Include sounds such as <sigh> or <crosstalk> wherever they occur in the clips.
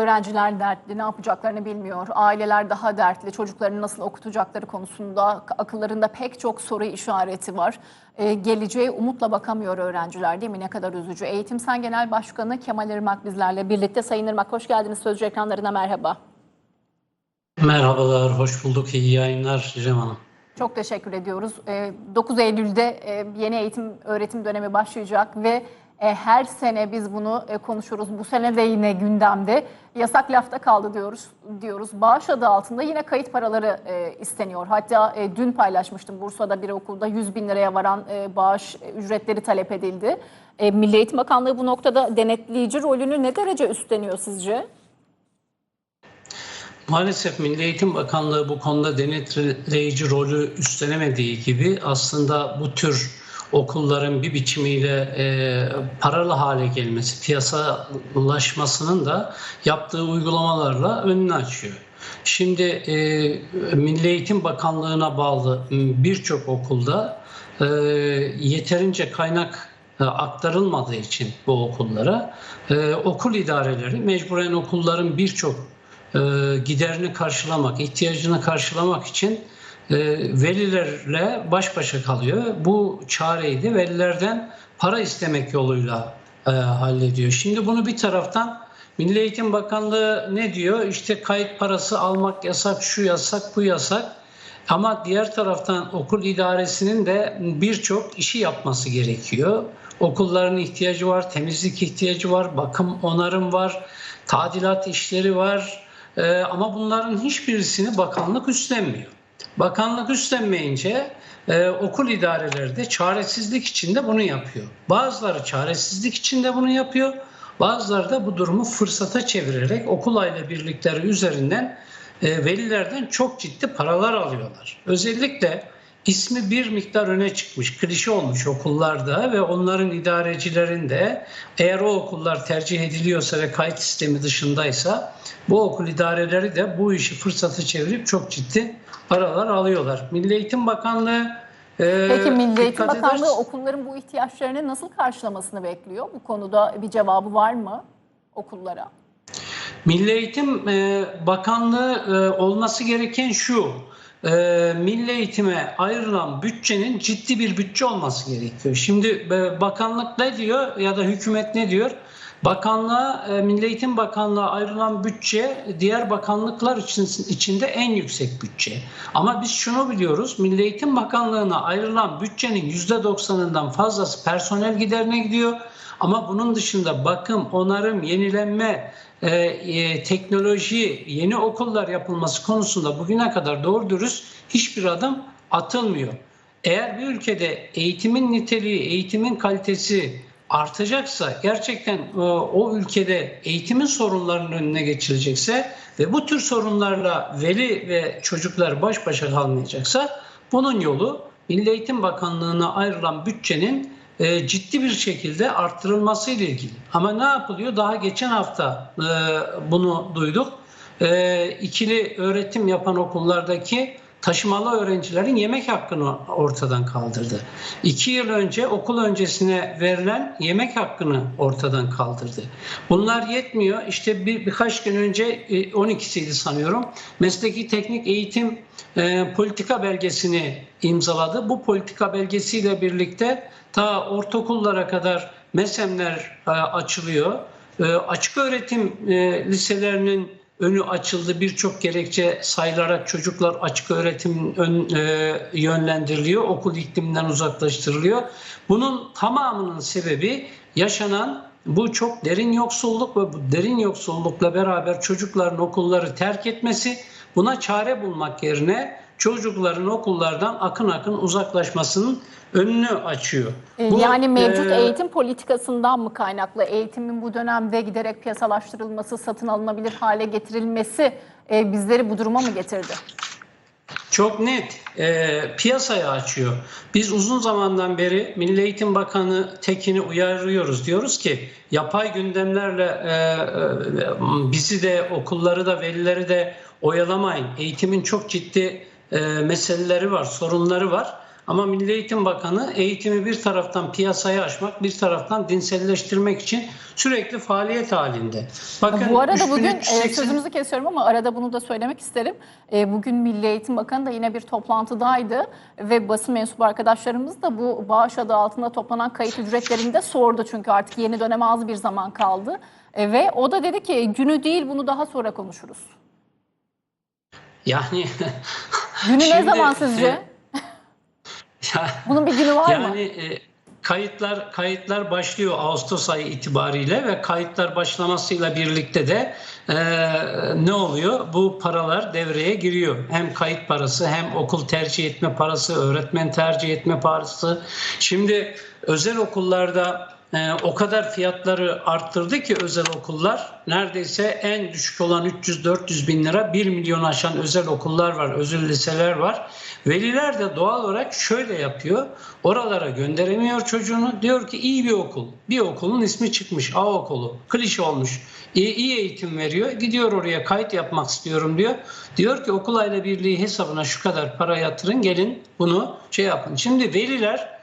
Öğrenciler dertli, ne yapacaklarını bilmiyor. Aileler daha dertli, çocuklarını nasıl okutacakları konusunda akıllarında pek çok soru işareti var. Ee, geleceğe umutla bakamıyor öğrenciler değil mi? Ne kadar üzücü. Eğitim Sen Genel Başkanı Kemal Irmak bizlerle birlikte. Sayın Irmak hoş geldiniz. Sözcü ekranlarına merhaba. Merhabalar, hoş bulduk. İyi yayınlar Cem Hanım. Çok teşekkür ediyoruz. Ee, 9 Eylül'de e, yeni eğitim öğretim dönemi başlayacak ve e, her sene biz bunu e, konuşuruz. Bu sene de yine gündemde. Yasak lafta kaldı diyoruz. diyoruz. Bağış adı altında yine kayıt paraları e, isteniyor. Hatta dün paylaşmıştım Bursa'da bir okulda 100 bin liraya varan bağış ücretleri talep edildi. Milli Eğitim Bakanlığı bu noktada denetleyici rolünü ne derece üstleniyor sizce? Maalesef Milli Eğitim Bakanlığı bu konuda denetleyici rolü üstlenemediği gibi aslında bu tür okulların bir biçimiyle e, paralı hale gelmesi, piyasalaşmasının da yaptığı uygulamalarla önünü açıyor. Şimdi e, Milli Eğitim Bakanlığı'na bağlı birçok okulda e, yeterince kaynak e, aktarılmadığı için bu okullara e, okul idareleri mecburen okulların birçok e, giderini karşılamak, ihtiyacını karşılamak için velilerle baş başa kalıyor. Bu çareyi de velilerden para istemek yoluyla e, hallediyor. Şimdi bunu bir taraftan Milli Eğitim Bakanlığı ne diyor? İşte kayıt parası almak yasak, şu yasak, bu yasak. Ama diğer taraftan okul idaresinin de birçok işi yapması gerekiyor. Okulların ihtiyacı var, temizlik ihtiyacı var, bakım onarım var, tadilat işleri var. Ee, ama bunların hiçbirisini bakanlık üstlenmiyor. Bakanlık üstlenmeyince e, okul idareleri de çaresizlik içinde bunu yapıyor. Bazıları çaresizlik içinde bunu yapıyor. Bazıları da bu durumu fırsata çevirerek okul aile birlikleri üzerinden e, velilerden çok ciddi paralar alıyorlar. Özellikle ismi bir miktar öne çıkmış, klişe olmuş okullarda ve onların idarecilerinde eğer o okullar tercih ediliyorsa ve kayıt sistemi dışındaysa bu okul idareleri de bu işi fırsatı çevirip çok ciddi paralar alıyorlar. Milli Eğitim Bakanlığı e, Peki Milli Eğitim Bakanlığı ederseniz- okulların bu ihtiyaçlarını nasıl karşılamasını bekliyor? Bu konuda bir cevabı var mı okullara? Milli Eğitim e, Bakanlığı e, olması gereken şu. E, milli eğitime ayrılan bütçenin ciddi bir bütçe olması gerekiyor. Şimdi e, bakanlık ne diyor ya da hükümet ne diyor? Bakanlığa, e, Milli Eğitim Bakanlığı'na ayrılan bütçe diğer bakanlıklar için, içinde en yüksek bütçe. Ama biz şunu biliyoruz, Milli Eğitim Bakanlığı'na ayrılan bütçenin %90'ından fazlası personel giderine gidiyor. Ama bunun dışında bakım, onarım, yenilenme, e, e, teknoloji, yeni okullar yapılması konusunda bugüne kadar doğru dürüst hiçbir adım atılmıyor. Eğer bir ülkede eğitimin niteliği, eğitimin kalitesi artacaksa, gerçekten e, o ülkede eğitimin sorunlarının önüne geçilecekse ve bu tür sorunlarla veli ve çocuklar baş başa kalmayacaksa bunun yolu Milli Eğitim Bakanlığı'na ayrılan bütçenin e, ciddi bir şekilde arttırılması ile ilgili. Ama ne yapılıyor? Daha geçen hafta e, bunu duyduk. E, ikili öğretim yapan okullardaki taşımalı öğrencilerin yemek hakkını ortadan kaldırdı. İki yıl önce okul öncesine verilen yemek hakkını ortadan kaldırdı. Bunlar yetmiyor. İşte bir, birkaç gün önce e, 12'siydi sanıyorum. Mesleki teknik eğitim e, politika belgesini imzaladı. Bu politika belgesiyle birlikte ta ortaokullara kadar mesemler e, açılıyor. E, açık öğretim e, liselerinin önü açıldı. Birçok gerekçe sayılarak çocuklar açık öğretim ön, e, yönlendiriliyor. Okul ikliminden uzaklaştırılıyor. Bunun tamamının sebebi yaşanan bu çok derin yoksulluk ve bu derin yoksullukla beraber çocukların okulları terk etmesi buna çare bulmak yerine çocukların okullardan akın akın uzaklaşmasının önünü açıyor. Ee, Bu, yani mevcut e, eğitim politikasından mı kaynaklı? Eğitimin bu dönemde giderek piyasalaştırılması, satın alınabilir hale getirilmesi e, bizleri bu duruma mı getirdi? Çok net e, piyasaya açıyor. Biz uzun zamandan beri Milli Eğitim Bakanı Tekin'i uyarıyoruz. Diyoruz ki yapay gündemlerle e, e, bizi de okulları da velileri de oyalamayın. Eğitimin çok ciddi meseleleri var, sorunları var. Ama Milli Eğitim Bakanı eğitimi bir taraftan piyasaya açmak, bir taraftan dinselleştirmek için sürekli faaliyet halinde. Bakın Bu arada bugün e, 3380 sözünüzü kesiyorum ama arada bunu da söylemek isterim. E, Bugün Milli Eğitim Bakanı da yine bir toplantıdaydı ve basın mensubu arkadaşlarımız da bu bağış adı altında toplanan kayıt ücretlerini de sordu. Çünkü artık yeni döneme az bir zaman kaldı. E, Ve o da dedi ki günü değil bunu daha sonra konuşuruz. yani <laughs> Günü ne Şimdi, zaman sizce? e, <laughs> ya- Bunun bir günü var mı? Yani e, kayıtlar kayıtlar başlıyor Ağustos ayı itibariyle ve kayıtlar başlamasıyla birlikte de e, ne oluyor? Bu paralar devreye giriyor. Hem kayıt parası hem okul tercih etme parası, öğretmen tercih etme parası. Şimdi özel okullarda e, o kadar fiyatları arttırdı ki özel okullar neredeyse en düşük olan 300-400 bin lira 1 milyon aşan özel okullar var, özel liseler var. Veliler de doğal olarak şöyle yapıyor. Oralara gönderemiyor çocuğunu. Diyor ki iyi bir okul. Bir okulun ismi çıkmış. A okulu. Klişe olmuş. İyi, iyi eğitim veriyor. Gidiyor oraya kayıt yapmak istiyorum diyor. Diyor ki okul aile birliği hesabına şu kadar para yatırın gelin bunu şey yapın. Şimdi veliler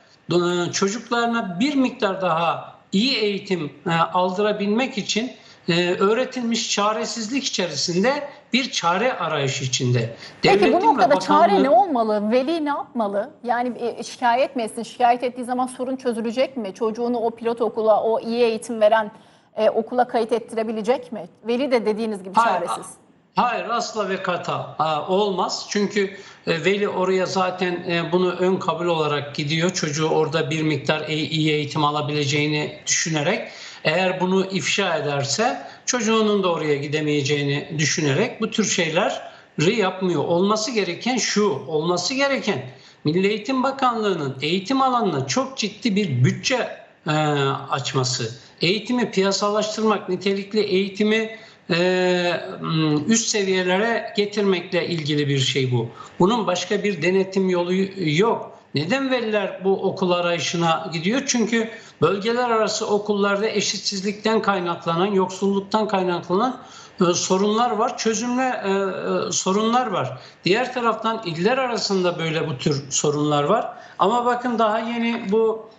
çocuklarına bir miktar daha iyi eğitim e, aldırabilmek için e, öğretilmiş çaresizlik içerisinde bir çare arayışı içinde. Peki bu Devletin noktada çare bakanlığın- ne olmalı? Veli ne yapmalı? Yani e, şikayet mi etsin? Şikayet ettiği zaman sorun çözülecek mi? Çocuğunu o pilot okula, o iyi eğitim veren e, okula kayıt ettirebilecek mi? Veli de dediğiniz gibi Hayır, çaresiz. Hayır asla ve kata olmaz. Çünkü e, veli oraya zaten e, bunu ön kabul olarak gidiyor. Çocuğu orada bir miktar iyi eğitim alabileceğini düşünerek eğer bunu ifşa ederse çocuğunun da oraya gidemeyeceğini düşünerek bu tür şeyleri yapmıyor. Olması gereken şu, olması gereken Milli Eğitim Bakanlığı'nın eğitim alanına çok ciddi bir bütçe e, açması, eğitimi piyasalaştırmak, nitelikli eğitimi üst seviyelere getirmekle ilgili bir şey bu. Bunun başka bir denetim yolu yok. Neden veliler bu okul arayışına gidiyor? Çünkü bölgeler arası okullarda eşitsizlikten kaynaklanan, yoksulluktan kaynaklanan e, sorunlar var, çözümle e, e, sorunlar var. Diğer taraftan iller arasında böyle bu tür sorunlar var. Ama bakın daha yeni bu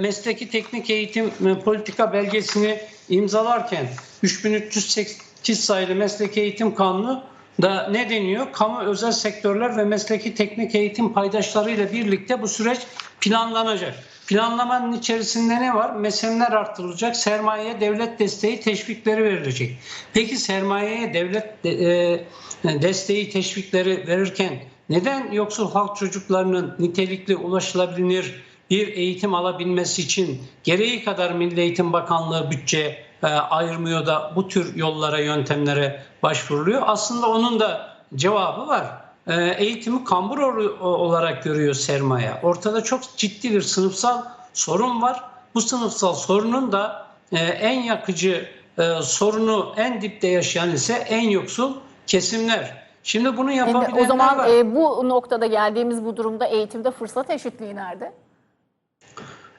mesleki teknik eğitim e, politika belgesini imzalarken 3308 sayılı mesleki eğitim kanunu da ne deniyor? Kamu özel sektörler ve mesleki teknik eğitim paydaşlarıyla birlikte bu süreç planlanacak. Planlamanın içerisinde ne var? Mesenler artırılacak, sermayeye devlet desteği teşvikleri verilecek. Peki sermayeye devlet de, e, desteği teşvikleri verirken neden yoksul halk çocuklarının nitelikli ulaşılabilir bir eğitim alabilmesi için gereği kadar Milli Eğitim Bakanlığı bütçe e, ayırmıyor da bu tür yollara, yöntemlere başvuruluyor. Aslında onun da cevabı var. E, eğitimi kambur olarak görüyor sermaye. Ortada çok ciddi bir sınıfsal sorun var. Bu sınıfsal sorunun da e, en yakıcı sorunu en dipte yaşayan ise en yoksul kesimler. Şimdi bunu Şimdi yapabilenler o zaman var. e, bu noktada geldiğimiz bu durumda eğitimde fırsat eşitliği nerede?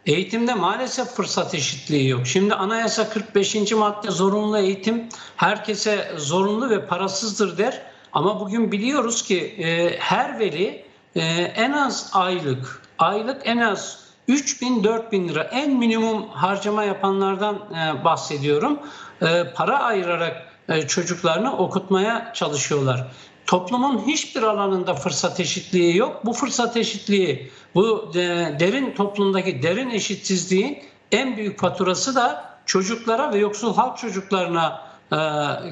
Eğitimde maalesef fırsat eşitliği yok. Şimdi anayasa 45. madde zorunlu eğitim herkese zorunlu ve parasızdır der. Ama bugün biliyoruz ki e, her veli e, en az aylık, aylık en az 3 bin 4 bin lira en minimum harcama yapanlardan e, bahsediyorum. E, para ayırarak e, çocuklarını okutmaya çalışıyorlar. Toplumun hiçbir alanında fırsat eşitliği yok. Bu fırsat eşitliği, bu e, derin toplumdaki derin eşitsizliğin en büyük faturası da çocuklara ve yoksul halk çocuklarına e,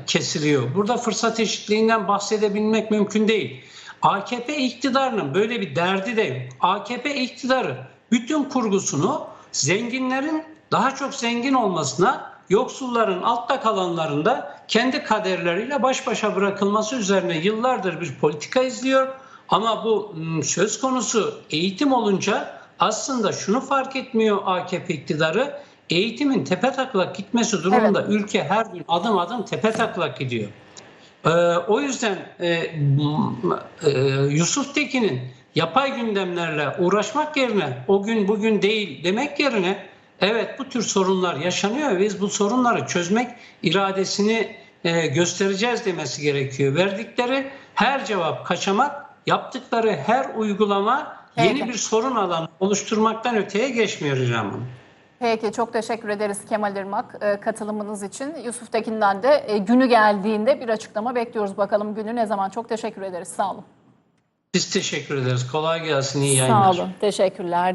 kesiliyor. Burada fırsat eşitliğinden bahsedebilmek mümkün değil. AKP iktidarının böyle bir derdi de yok. AKP iktidarı bütün kurgusunu zenginlerin daha çok zengin olmasına, yoksulların altta kalanların da kendi kaderleriyle baş başa bırakılması üzerine yıllardır bir politika izliyor. Ama bu m, söz konusu eğitim olunca aslında şunu fark etmiyor AKP iktidarı. Eğitimin tepe taklak gitmesi durumunda ülke her gün adım adım tepe taklak gidiyor. Ee, o yüzden e, e, Yusuf Tekin'in yapay gündemlerle uğraşmak yerine o gün bugün değil demek yerine evet bu tür sorunlar yaşanıyor ve biz bu sorunları çözmek iradesini e, göstereceğiz demesi gerekiyor. Verdikleri her cevap kaçamak, yaptıkları her uygulama Peki. yeni bir sorun alanı oluşturmaktan öteye geçmiyor Hanım. Peki çok teşekkür ederiz Kemal Irmak e, katılımınız için. Yusuf Tekin'den de e, günü geldiğinde bir açıklama bekliyoruz. Bakalım günü ne zaman? Çok teşekkür ederiz. Sağ olun. Biz teşekkür ederiz. Kolay gelsin. iyi yayınlar. Sağ olun. Teşekkürler.